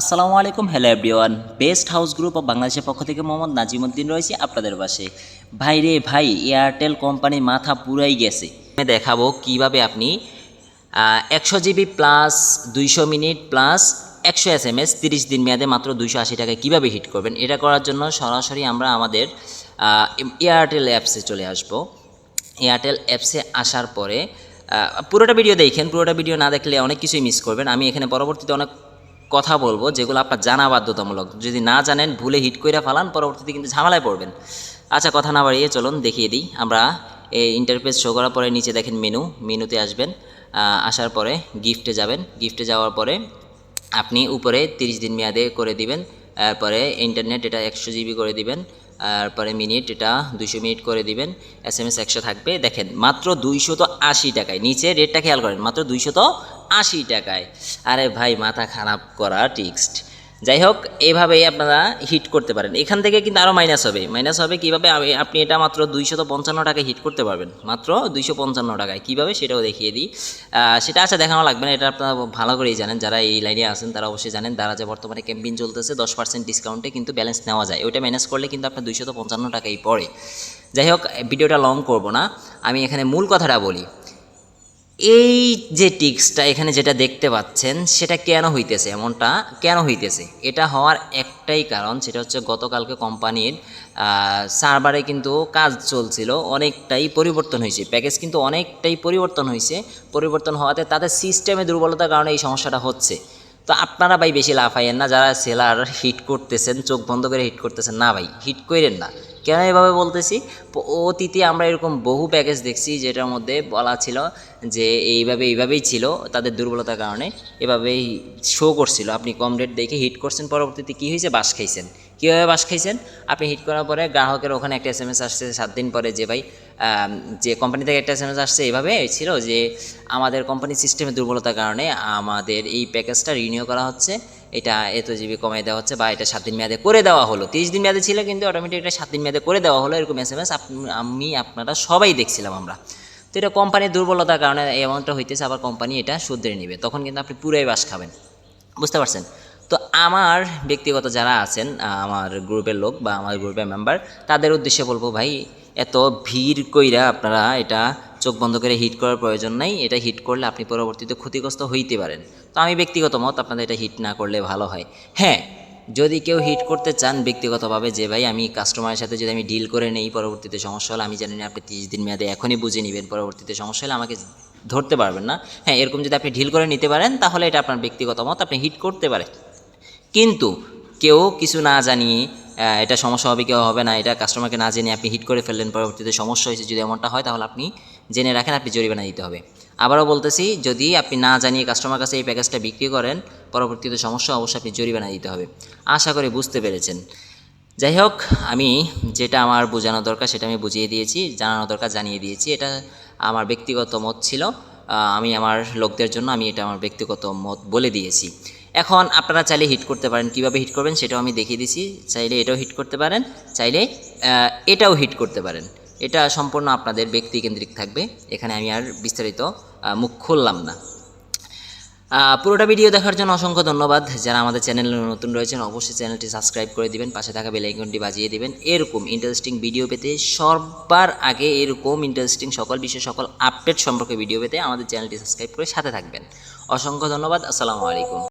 আসসালামু আলাইকুম hello everyone best house group of বাংলাদেশের পক্ষ থেকে মোহাম্মদ নাজিমুদ্দিন রয়েছে আপনাদের পাশে। ভাই রে ভাই এয়ারটেল কোম্পানির মাথা পুরাই গেছে। দেখাবো কীভাবে আপনি একশো জিবি প্লাস দুইশো মিনিট প্লাস একশো এস এম এস তিরিশ দিন মেয়াদে মাত্র দুইশো আশি টাকায় কীভাবে হিট করবেন? এটা করার জন্য সরাসরি আমরা আমাদের এয়ারটেল অ্যাপসে চলে আসব। এয়ারটেল অ্যাপসে আসার পরে পুরোটা ভিডিও দেখেন। পুরোটা ভিডিও না দেখলে অনেক কিছুই মিস করবেন। আমি এখানে পরবর্তীতে অনেক কথা বলব, যেগুলো আপনার জানা বাধ্যতামূলক। যদি না জানেন, ভুলে হিট করে ফালান, পরবর্তীতে কিন্তু ঝামেলায় পড়বেন। আচ্ছা কথা না বাড়িয়ে চলুন, দেখিয়ে দিই। আমরা এই ইন্টারফেস শো করার পরে নিচে দেখেন মেনু মেনুতে আসবেন। আসার পরে গিফটে যাবেন। গিফটে যাওয়ার পরে আপনি উপরে তিরিশ দিন মেয়াদে করে দিবেন। তারপরে ইন্টারনেট এটা একশো জিবি করে দিবেন। তারপরে মিনিট এটা দুইশো মিনিট করে দিবেন এস এম এস একশো থাকবে। দেখেন, মাত্র দুইশো তো আশি টাকায়, নিচে রেটটা খেয়াল করেন, মাত্র দুইশো তো আশি টাকায়। আরে ভাই, মাথা খারাপ করা টিক্সড যাই হোক এইভাবেই আপনারা হিট করতে পারেন। এখান থেকে কিন্তু আরও মাইনাস হবে। মাইনাস হবে কীভাবে? আপনি এটা মাত্র দুইশত পঞ্চান্ন টাকায় হিট করতে পারবেন। মাত্র দুইশো পঞ্চান্ন টাকায়। কীভাবে? সেটাও দেখিয়ে দিই। সেটা আচ্ছা দেখানো লাগবে না, এটা আপনারা ভালো করেই জানেন। যারা এই লাইনে আছেন, তারা অবশ্যই জানেন তারা যে বর্তমানে ক্যাম্পেইন চলতেছে, দশ পার্সেন্ট ডিসকাউন্টে কিন্তু ব্যালেন্স নেওয়া যায়। ওইটা ম্যানেজ করলে কিন্তু আপনার দুইশত পঞ্চান্ন টাকাই পড়ে। যাই হোক ভিডিওটা লং করব না। আমি এখানে মূল কথাটা বলি। এই যে টিক্সটা এখানে যেটা দেখতে পাচ্ছেন, সেটা কেন হইতেছে? এমনটা কেন হইতেছে? এটা হওয়ার একটাই কারণ, সেটা হচ্ছে গতকালকে কোম্পানির সার্ভারে কিন্তু কাজ চলছিল, অনেকটাই পরিবর্তন হয়েছে। প্যাকেজ কিন্তু অনেকটাই পরিবর্তন হয়েছে। পরিবর্তন হওয়াতে তাদের সিস্টেমে দুর্বলতার কারণে এই সমস্যাটা হচ্ছে। তো আপনারা ভাই বেশি লাফাইয়েন না, যারা সেলার হিট করতেছেন, চোখ বন্ধ করে হিট করতেছেন, না ভাই, হিট করেন না। কেন এভাবে বলতেছি? অতীতে আমরা এরকম বহু প্যাকেজ দেখছি যেটার মধ্যে বলা ছিল যে এইভাবে এইভাবেই ছিল তাদের দুর্বলতার কারণে, এভাবেই শো করছিল। আপনি কম রেট দেখে হিট করছেন, পরবর্তীতে কী হয়েছে? বাস খাইছেন। কীভাবে বাস খাইছেন? আপনি হিট করার পরে গ্রাহকের ওখানে একটা এস এম এস আসছে সাত দিন পরে যে, ভাই যে কোম্পানি থেকে একটা এস আসছে, এভাবে ছিল যে আমাদের কোম্পানি সিস্টেমের দুর্বলতার কারণে আমাদের এই প্যাকেজটা রিনিউ করা হচ্ছে। এটা এত জিবি কমাই দেওয়া হচ্ছে বা এটা সাত দিন মেয়াদে করে দেওয়া হলো। তিরিশ দিন মেয়াদে ছিল কিন্তু অটোমেটিক এটা সাত দিন মেয়াদে করে দেওয়া হলো, এরকম এস এম আমি, আপনারা সবাই দেখছিলাম আমরা। তো এটা কোম্পানির দুর্বলতার কারণে এমনটা হইতেছে, আবার কোম্পানি এটা শুধরে নেবে। তখন কিন্তু আপনি পুরাই বাস খাবেন। বুঝতে পারছেন? তো আমার ব্যক্তিগত যারা আছেন আমার গ্রুপের লোক বা আমার গ্রুপের মেম্বার তাদের উদ্দেশ্যে বলব ভাই এত ভিড় কইরা আপনারা এটা চোখ বন্ধ করে হিট করার প্রয়োজন নাই। এটা হিট করলে আপনি পরবর্তীতে ক্ষতিগ্রস্ত হইতে পারেন। তো আমি ব্যক্তিগত মত, আপনাদের এটা হিট না করলে ভালো হয়। হ্যাঁ যদি কেউ হিট করতে চান ব্যক্তিগতভাবে, যে ভাই আমি কাস্টমারের সাথে যদি আমি ডিল করে নেই, পরবর্তীতে সমস্যা হলে আমি জানি না, আপনি তিরিশ দিন মেয়াদে এখনই বুঝে নেবেন, পরবর্তীতে সমস্যা হলে আমাকে ধরতে পারবেন না। হ্যাঁ এরকম যদি আপনি ঢিল করে নিতে পারেন, তাহলে এটা আপনার ব্যক্তিগত মত, আপনি হিট করতে পারেন। কিন্তু কেউ কিছু না জানিয়ে এটা সমস্যা হবে কেউ হবে না, এটা কাস্টমারকে না জেনে আপনি হিট করে ফেললেন, পরবর্তীতে সমস্যা হয়েছে, যদি এমনটা হয়, তাহলে আপনি জেনে রাখেন, আপনি জরিমানা দিতে হবে। আবারও বলতেছি, যদি আপনি না জানিয়ে কাস্টমার কাছে এই প্যাকেজটা বিক্রি করেন, পরবর্তীতে সমস্যা, অবশ্যই আপনি জরিমানা দিতে হবে। আশা করি বুঝতে পেরেছেন। যাই হোক, আমি যেটা আমার বোঝানো দরকার, সেটা আমি বুঝিয়ে দিয়েছি জানানো দরকার জানিয়ে দিয়েছি। এটা আমার ব্যক্তিগত মত ছিল। আমি আমার লোকদের জন্য আমি এটা আমার ব্যক্তিগত মত বলে দিয়েছি। এখন আপনারা চাইলে হিট করতে পারেন। কীভাবে হিট করবেন সেটাও আমি দেখিয়ে দিয়েছি চাইলে এটাও হিট করতে পারেন, চাইলে এটাও হিট করতে পারেন। এটা সম্পূর্ণ আপনাদের ব্যক্তিকেন্দ্রিক থাকবে। এখানে আমি আর বিস্তারিত মুখ খুললাম না। পুরোটা ভিডিও দেখার জন্য অসংখ্য ধন্যবাদ। যারা আমাদের চ্যানেলে নতুন রয়েছেন, অবশ্যই চ্যানেলটি সাবস্ক্রাইব করে দিবেন। পাশে থাকা বেল আইকনটি বাজিয়ে দিবেন। এরকম ইন্টারেস্টিং ভিডিও পেতে সবার আগে এরকম ইন্টারেস্টিং সকল বিষয়, সকল আপডেট সম্পর্কে ভিডিও পেতে আমাদের চ্যানেলটি সাবস্ক্রাইব করে সাথে থাকবেন। অসংখ্য ধন্যবাদ। আসসালামু আলাইকুম।